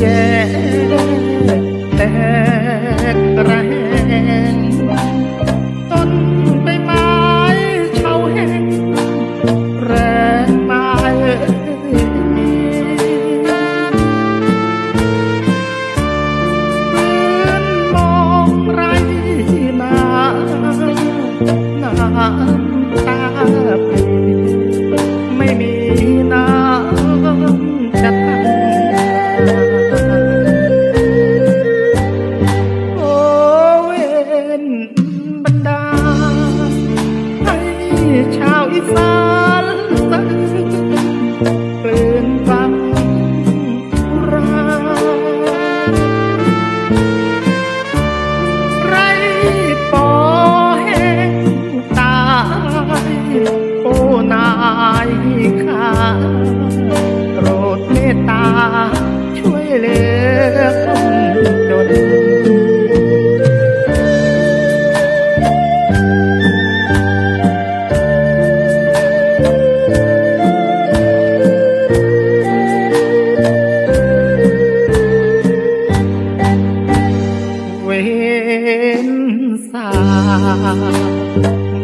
แยกแตกไร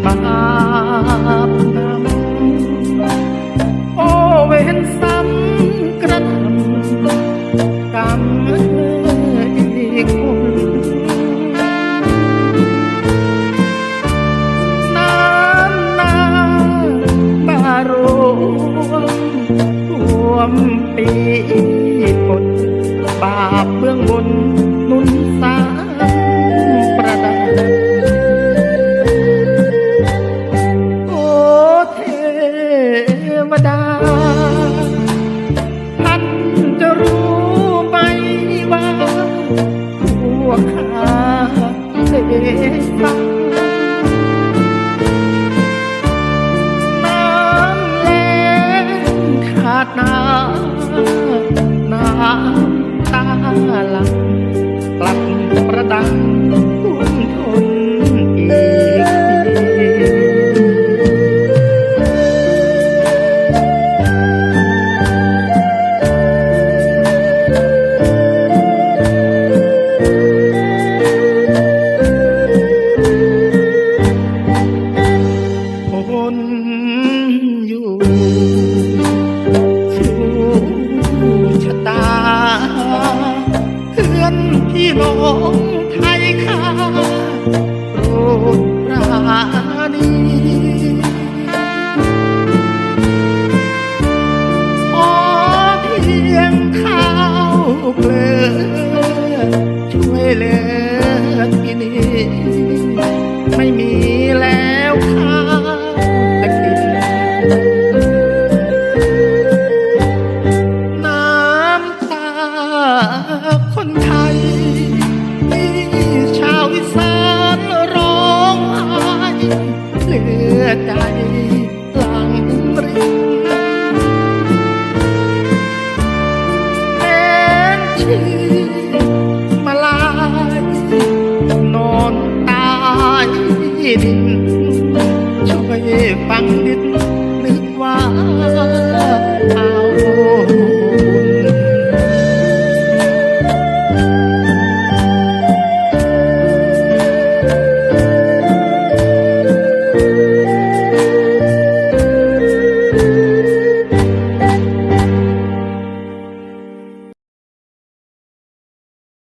บาป กเลือช่วยเหลือที่นี่ไม่มี มาลายนอนตายดินช่วยฟังดิน